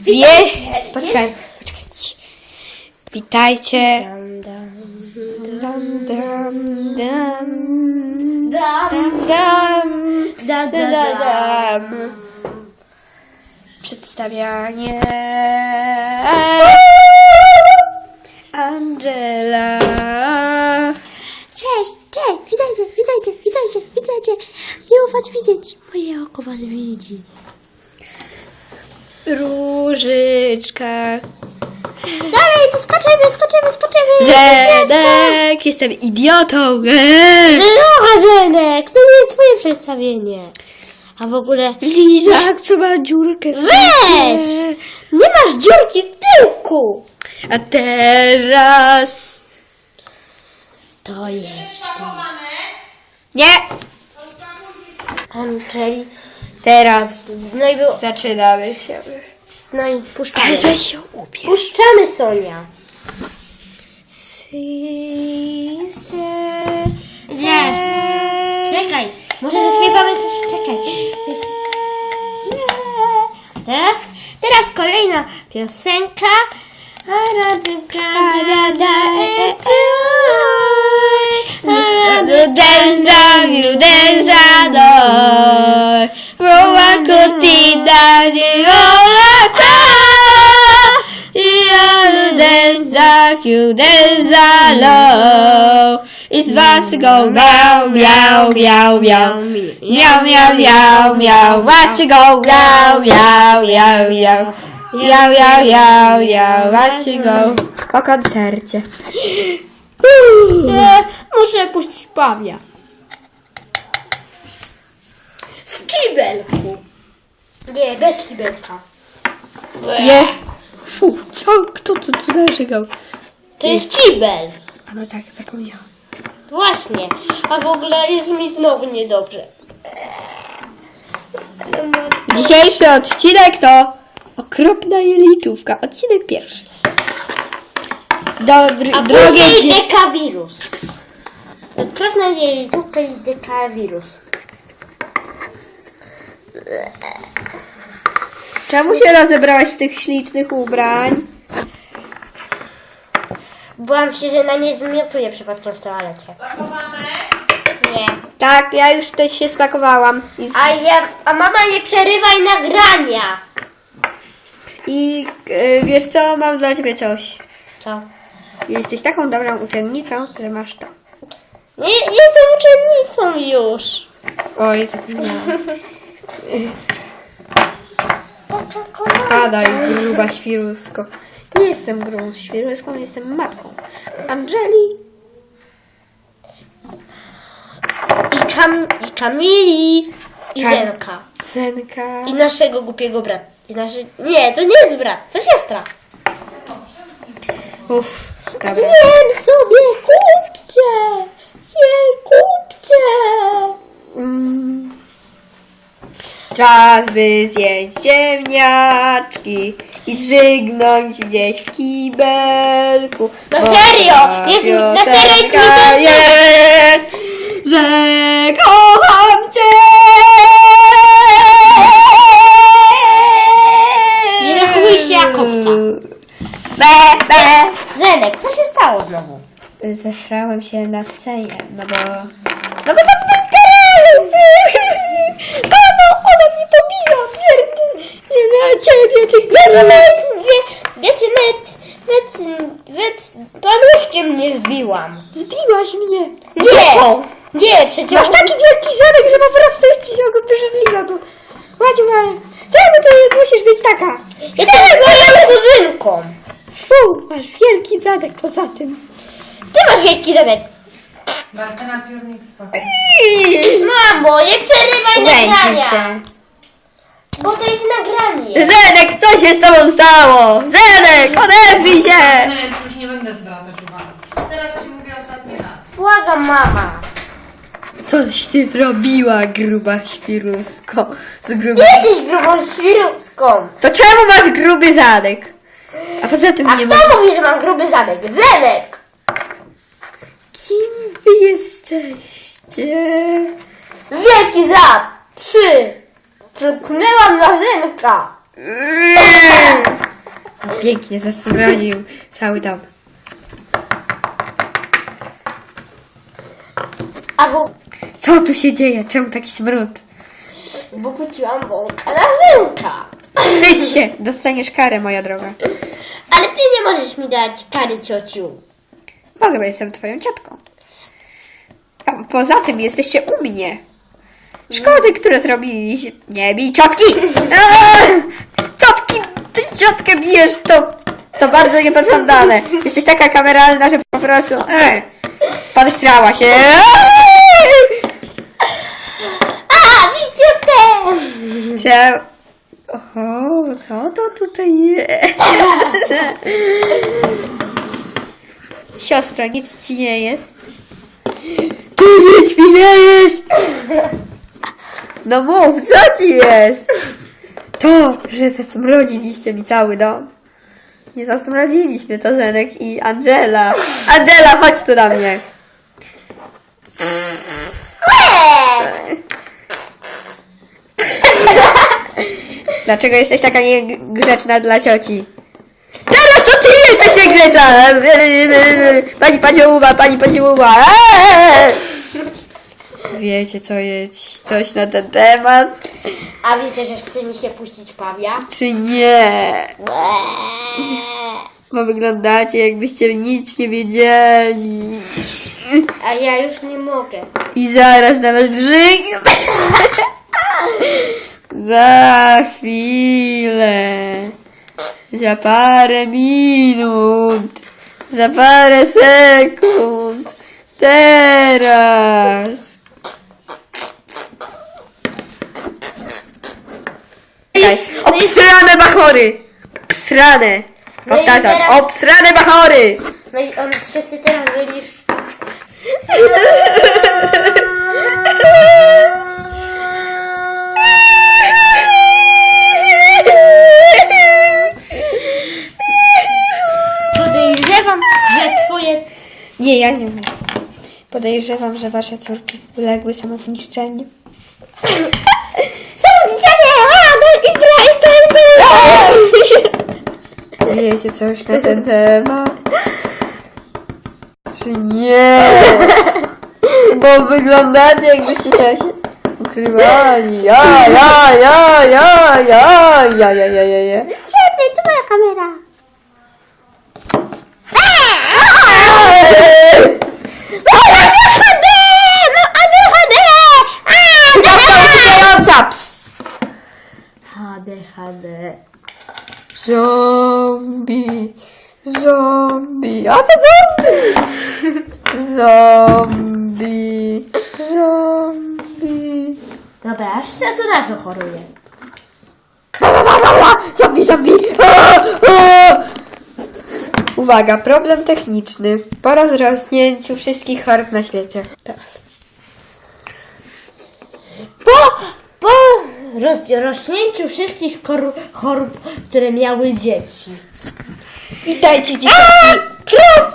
Wie... Poczekaj, poczekaj. Witajcie. Dam, dam, Dam, dam, dam. dam, Dam, da, da, da, da. dam. Przedstawianie. Angela. Cześć, cześć, witajcie, witajcie, witajcie, witajcie. Miło was widzieć. Moje oko was widzi. Różyczka. Dalej, to skoczymy, skoczymy, skoczymy. Zedek, jestem idiotą. No, Zenek, to nie jest twoje przedstawienie. A w ogóle... Lizak, co ma dziurkę w Weź! Nie masz dziurki w tyłku. A teraz... To jest... Nie! Angeli. Teraz No i było... zaczynamy się. No i puszczamy. Weź się. Puszczamy, Sonia. Nie. Czekaj, może zaśpiewamy coś. Czekaj. Teraz, teraz kolejna piosenka. You dance down, Rowa kutina, you down, you dance down. It's about to go meow, meow, meow, meow. Meow, meow, meow, meow. Watch it go meow, meow, meow, meow. Meow, meow, meow, meow. Watch it go. Po koncercie. Nie, muszę puścić Pawia. W kibelku. Nie, bez kibelka. Nie. Fu, co? Kto to co narzekał? To jest kibel. No tak, zapomniałam. Właśnie. A w ogóle jest mi znowu niedobrze. Dzisiejszy odcinek to okropna jelitówka. Odcinek pierwszy. Dobry, A drogie później dekawirus. Odkrewna jelitówka i dekawirus. Czemu się rozebrałaś z tych ślicznych ubrań? Byłam się, że na nie zmiotuję przypadkiem w toalecie. Nie. Tak, ja już też się spakowałam. I, z- A ja, a mama nie przerywaj nagrania. i y, wiesz co, mam dla ciebie coś. Co? Jesteś taką dobrą uczennicą, że masz to. Nie, jestem uczennicą już. Oj, zapomniałam. Spadaj, gruba świrusko. Nie jestem grubą świruską, jestem matką. Angeli. I, Kam, i Kamili. I Kam- Zenka. Zenka. I naszego głupiego brata. I naszy... Nie, to nie jest brat, to siostra. Uff, dobra. Zjem sobie, kupcie! Zjem, kupcie! Mm. Czas by zjeść ziemniaczki i drzygnąć gdzieś w kibelku. Na Bo serio! ta Jest- na serio jest mi to- jest, że kocham cię. Nie zachowuj się jak owca. Be, be. Zenek, co się stało znowu? Zesrałem się na scenie, no bo... No bo tam ten terenu! Mamo, ona mnie pobiła! Pierdolę! Nie miała ciebie, ty Ja cię nawet, wie- ja cię nawet, nawet, nawet paluszkiem nie zbiłam. Zbiłaś mnie! Nie! Nie, przecież... Masz taki wielki zadek, że po prostu jesteś obrzydliwa, bo... Maciu, ale... Czemu ty musisz być taka? Jestem moją kuzynką. Fu, masz wielki zadek poza tym. Ty masz wielki zadek. Martyna Piórnik spokój. Mamo, nie przerywaj nagrania. Bo to jest nagranie. Zenek, co się z tobą stało? Zenek, odezwij się! No ja ci już nie będę zwracać uwagi. Teraz ci mówię ostatni raz. Błagam, mama. Coś ty zrobiła, gruba świrusko. Z gruby... Jesteś grubą świruską. To czemu masz gruby zadek? A poza tym A nie kto masz... mówi, że mam gruby zadek? Zenek. Kim wy jesteście? Wielki zad. Trzy. Trutnęłam na Zenka. Pięknie zasmrodził cały dom. A bo, Co tu się dzieje? Czemu taki smród? bo pociłam bąka na zęka. Wstydź się! Dostaniesz karę, moja droga. Ale ty nie możesz mi dać kary ciociu. Mogę, bo jestem twoją ciotką. A poza tym jesteście u mnie. Szkody, które zrobiliście. Nie bij ciotki! Eee! Ciotki! Ty ciotkę bijesz, to, to bardzo niepożądane. Jesteś taka kameralna, że po prostu... Eee! Podstrała się. Eee! A, widzicie Cze... Oho, co to tutaj jest? Siostro, nic ci nie jest? Ty nic mi nie jest! No mów, co ci jest? To, że zasmrodziliście mi cały dom. Nie zasmrodziliśmy, to Zenek i Angela. Angela, chodź tu do mnie. Dlaczego jesteś taka niegrzeczna dla cioci? Teraz to ty jesteś niegrzeczna! Pani Padziołuba, pani Padziołuba! Eee! Wiecie co jest coś na ten temat? A wiecie, że chce mi się puścić pawia? Czy nie? Bo wyglądacie jakbyście nic nie wiedzieli. A ja już nie mogę. I zaraz nawet żyć. Za chwilę. Za parę minut. Za parę sekund. Teraz. Czekaj. Obsrane bachory. Obsrane. No i Powtarzam. teraz- Obsrane bachory. No i on wszyscy teraz byli już... Podejrzewam, że twoje... Nie, ja nie wiem. Podejrzewam, że wasze córki uległy samozniszczeniu. No i Wiecie coś na ten temat? Czy nie? Bo wyglądacie jakbyście coś ukrywali. Ja, ja, ja, ja, ja, ja, ja, ja, ja, ja. Świetnie, to moja kamera. Szukawka usypiająca! Ps. HD, HD. Zombie, zombie, a to zombie! Zombie, zombie. Dobra, ja tu nas choruję. Zombie, zombie! Uwaga, problem techniczny. Po rozrośnięciu wszystkich chorób na świecie. Teraz. Po, po roz, rośnięciu wszystkich chorób, chorób, które miały dzieci. Witajcie dzieciaki. Krów!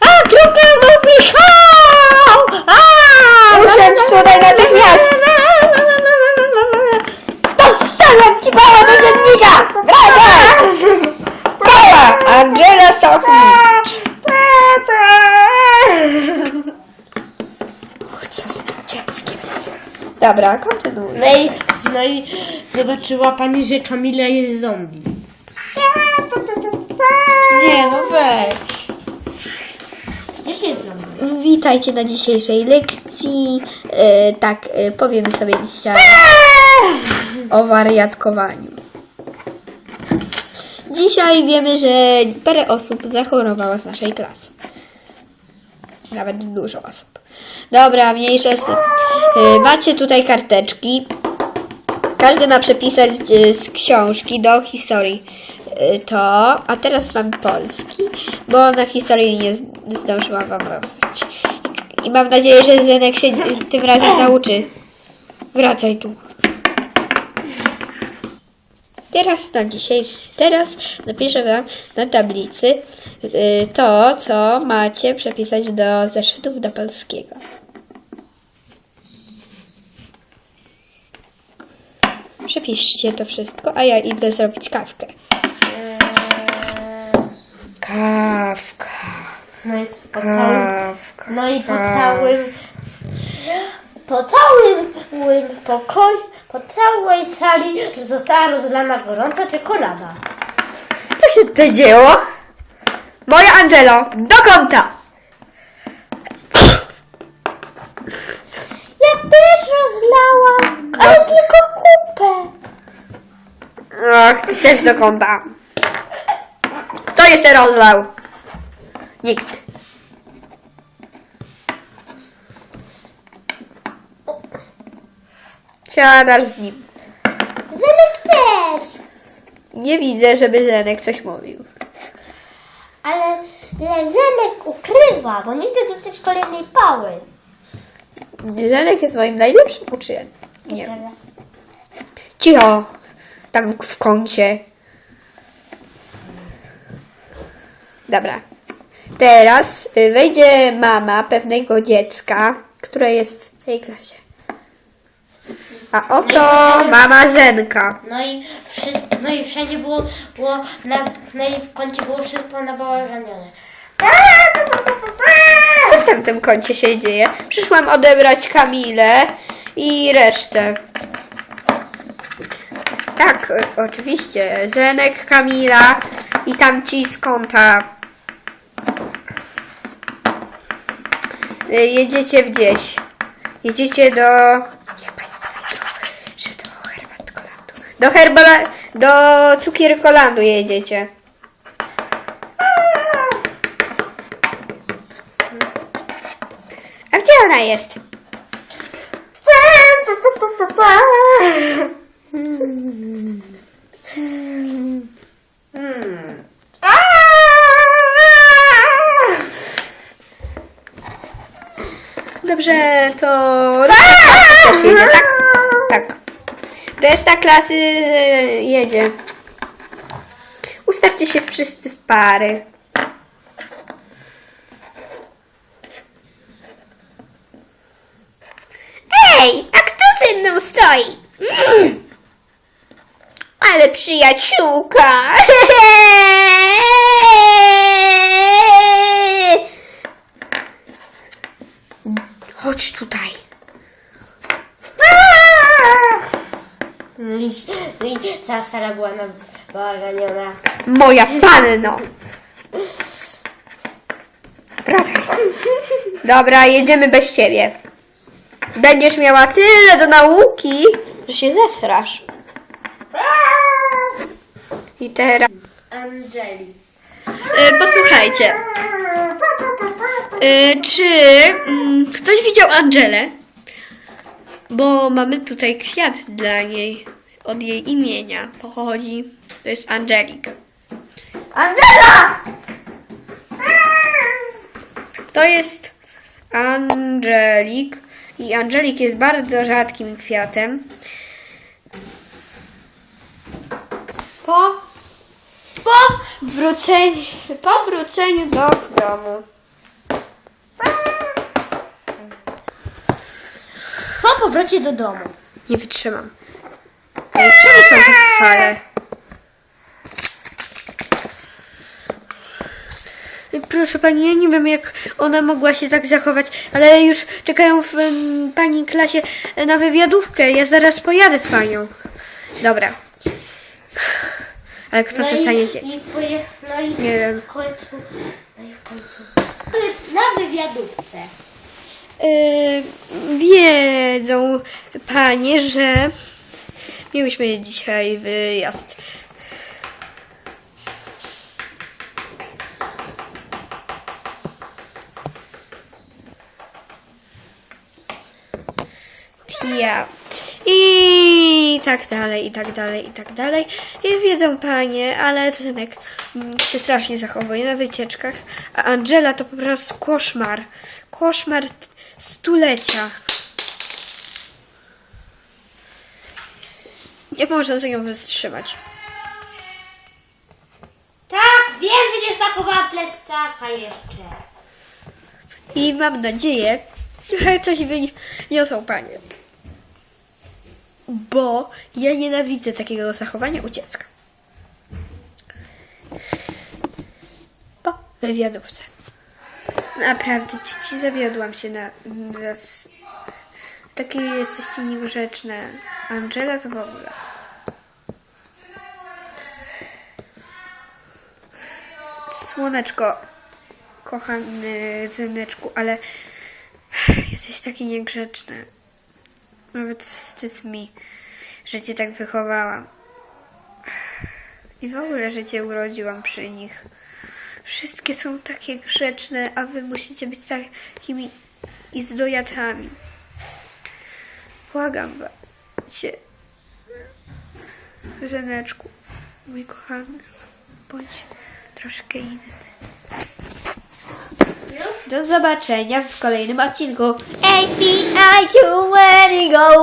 A, krówka mówi Usiądź tutaj natychmiast! To strzelam ci bała do dziennika! Wracaj! Bała! Angela Stochnicz. Och, Co z tym dzieckiem? Dobra, kontynuuj. No i, no i zobaczyła pani, że Kamila jest zombie. Nie, no weź. Gdzieś jest zombie? Witajcie na dzisiejszej lekcji. E, tak, e, powiemy sobie dzisiaj o wariatkowaniu. Dzisiaj wiemy, że parę osób zachorowało z naszej klasy. Nawet dużo osób. Dobra, mniejsze z tym. E, Macie tutaj karteczki. Każdy ma przepisać e, z książki do historii e, to, a teraz mam polski, bo na historii nie zdążyłam wam rozdać. I mam nadzieję, że Zenek się tym razem nauczy. Wracaj tu. Teraz na dzisiejszy, teraz napiszę wam na tablicy y, to, co macie przepisać do zeszytów do polskiego. Przepiszcie to wszystko, a ja idę zrobić kawkę. Kawka. No i po całym, Kawka. no i po całym, po całym pokoju, po całej sali została rozlana gorąca czekolada. Co się tutaj dzieło? Moja Angelo, do kąta! Ja też rozlałam, ale tylko kupę. Ach, ty też do kąta. Kto je się rozlał? Nikt. Siadasz z nim. Zenek też. Nie widzę, żeby Zenek coś mówił. Ale ale Zenek ukrywa, bo nie chce dostać kolejnej pały. Zenek jest moim najlepszym uczniem. Nie. Cicho. Tam w kącie. Dobra. Teraz y, wejdzie mama pewnego dziecka, które jest w tej klasie. A oto mama Zenka. No i, wszystko, no i wszędzie było, było na, no i w kącie było wszystko nabałaganione. Co w tamtym kącie się dzieje? Przyszłam odebrać Kamilę i resztę. Tak, o- oczywiście. Zenek, Kamila i tamci z kąta. Y, Jedziecie gdzieś. Jedziecie do... Niech pani powiedziała, że do herbatkolandu. Do herbala... Do cukierkolandu jedziecie. A gdzie ona jest? Dobrze, to też jedzie? Tak. Reszta klasy e, jedzie. Ustawcie się wszyscy w pary. Ej, a kto ze mną stoi? Mm. Ale przyjaciółka. Chodź tutaj. No i, no i cała sala była nabałaganiona. Moja panno. Wracaj. Dobra, jedziemy bez ciebie. Będziesz miała tyle do nauki, że się zesrasz. I teraz... Angeli. Y, posłuchajcie. Y, czy mm, ktoś widział Angelę? Bo mamy tutaj kwiat dla niej. Od jej imienia pochodzi. To jest Angelik. Angela! To jest Angelik. I Angelik jest bardzo rzadkim kwiatem. Po, po, wróceniu, po wróceniu do domu. Po powrocie do domu. Nie wytrzymam. Ej, czemu są te fale? Proszę pani, ja nie wiem jak ona mogła się tak zachować, ale już czekają w em, pani klasie na wywiadówkę. Ja zaraz pojadę z panią. Dobra. Ale kto no się i, stanie dzieci? i poje, No i Nie wiem. w końcu. No i w końcu. Na wywiadówce. Yy, wiedzą panie, że mieliśmy dzisiaj wyjazd. Ja. I tak dalej, i tak dalej, i tak dalej. I wiedzą panie, ale Zenek mm, się strasznie zachowuje na wycieczkach, a Angela to po prostu koszmar. Koszmar stulecia. Nie można z nią wstrzymać. Tak, wiem, że nie smakowała plecaka jeszcze. I mam nadzieję, że coś wyniosą panie. bo ja nienawidzę takiego zachowania u dziecka. Po wywiadówce. Naprawdę, dzieci, zawiodłam się na was. Takie jesteście niegrzeczne. Angela to w ogóle. Słoneczko, kochany syneczku, ale jesteś taki niegrzeczny. Nawet wstyd mi, że cię tak wychowałam. I w ogóle, że cię urodziłam przy nich. Wszystkie są takie grzeczne, a wy musicie być takimi izdojatami. Błagam cię, Zeneczku, mój kochany, bądź troszkę inny. Do zobaczenia w kolejnym odcinku. You go.